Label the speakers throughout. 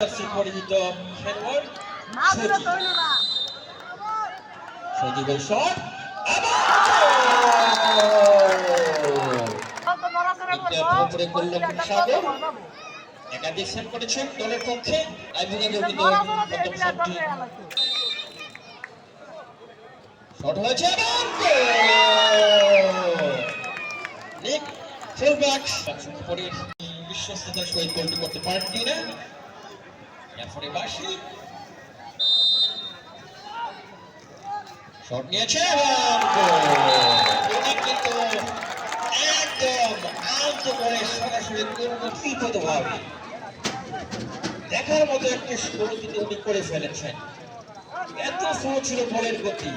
Speaker 1: পরিচিত খেলোয়াড় সজীবের শট? একাধিক সেট করেছেন দলের পক্ষে? শট হয়েছে নিক ফুলব্যাক বিশ্বস্ততার সহিত গোলটি করতে পারেননি না এরপরে বাসি শট নিয়েছে দেখার মতো একটি শুরু উনি করে ফেলেছেন। এত স্লো ছিল বলের গতি।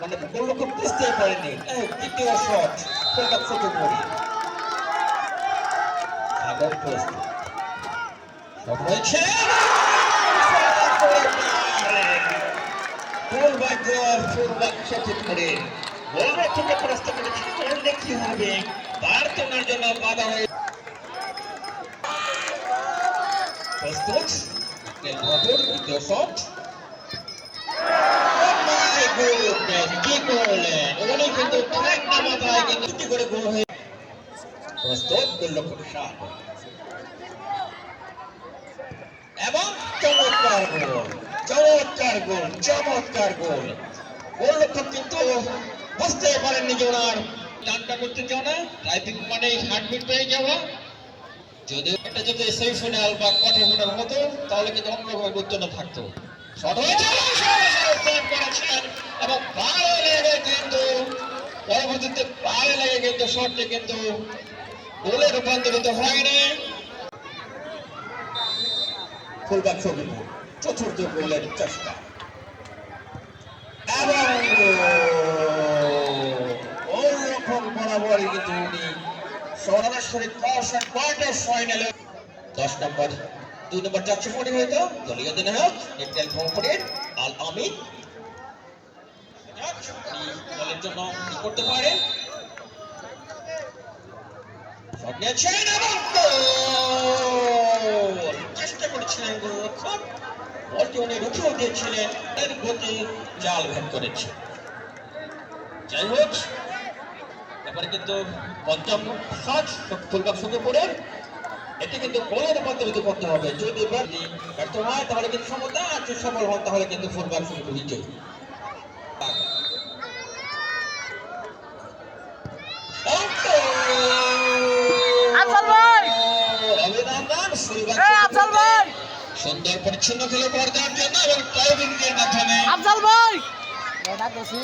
Speaker 1: মানে গোলরক্ষক বুঝতেই পারেনি। দ্বিতীয় শট ছোট করে আগর পোস্ট কি হবে তোলার জন্য বাধা হয়ে প্রস্তুত শট কি করলেন? উনি কিন্তু ঠান্ডা মাথায় কিন্তু করে গোল হয়ে প্রস্তুত গোলরক্ষক শাহ এবং চমৎকার গোল চমৎকার গোল চমৎকার গোল। গোলরক্ষক কিন্তু বুঝতেই পারেননি যে ওনার টানটা করতে চাও না। টাইপিং মানে হার্টবিট পেয়ে যাওয়া এটা যদি সেমিফাইনাল বা কোয়ার্টার ফাইনাল হতো, তাহলে কিন্তু অন্যরকম উত্তীর্ণ থাকতো। এবং ভালো লেগে কিন্তু, পরবর্তীতে ভালো লেগে কিন্তু শটটি কিন্তু গোলে রূপান্তরিত হয়নি। ফুলব্যাক ছবি চতুর্থ গোলের চেষ্টা। এবং ওরকম বরাবরই কিন্তু উনি সরাসরি কৌশল কোয়ার্টার ফাইনালে দশ নম্বর, দুই নম্বর যাচ্ছে মনে হয়তো দলীয় অধিনায়ক নিকটেল ভঙ্করের আল আমিন। করতে পারেন এবং করেছিলেন গোলরক্ষক বলটি উনি রুখেও দিয়েছিলেন এর গতি জাল ভেদ করেছে যাই হোক এবারে কিন্তু পঞ্চম শট ফুলবাক সঙ্গে পড়ে এটি কিন্তু গোলে রূপান্তরিত করতে হবে যদি ব্যর্থ হয় তাহলে কিন্তু সমতা আর যদি সফল হন তাহলে কিন্তু ফুলবাক সঙ্গে বিজয়ী
Speaker 2: আফজাল ভাই!
Speaker 1: অভিনন্দন ফুলবাক
Speaker 2: এই আফজাল ভাই
Speaker 1: সুন্দর পরিচ্ছন্ন খেলে পর্দার দেওয়ার জন্য এবং টাইমিং এর মাধ্যমে।
Speaker 2: আফজাল ভাই! এটা দোষী